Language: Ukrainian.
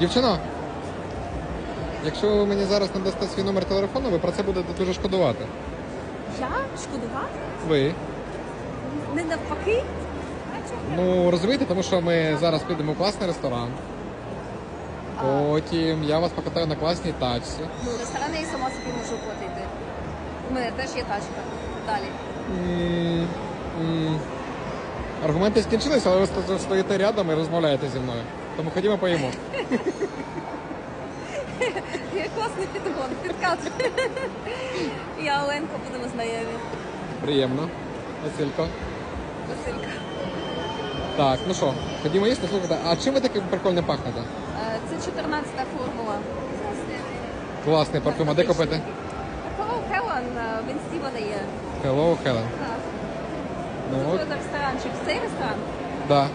Дівчино, якщо ви мені зараз не дасте свій номер телефону, ви про це будете дуже шкодувати. Я? Шкодувати? Ви. Не навпаки? Ну розумієте, тому що ми зараз підемо в класний ресторан. Потім я вас покатаю на класній тачці. Ну, ресторан я сама собі можу платити. У мене теж є тачка. Далі. М, м. Аргументи скінчилися, але ви сто- стоїте рядом і розмовляєте зі мною. Тому ходімо поїмо. Я класний підгон, підкат. Я Оленка, будемо знайомі. Приємно. Василько. Василька. Так, ну що, ходімо їсти, слухайте, а чим ви таким прикольно пахнете? Е, Це 14-та формула. Класний парфюм, а де купити? Hello, Helen, е, в інсті вона є. Hello, Helen. Так. Ну Це от, ресторанчик. Цей ресторан? да.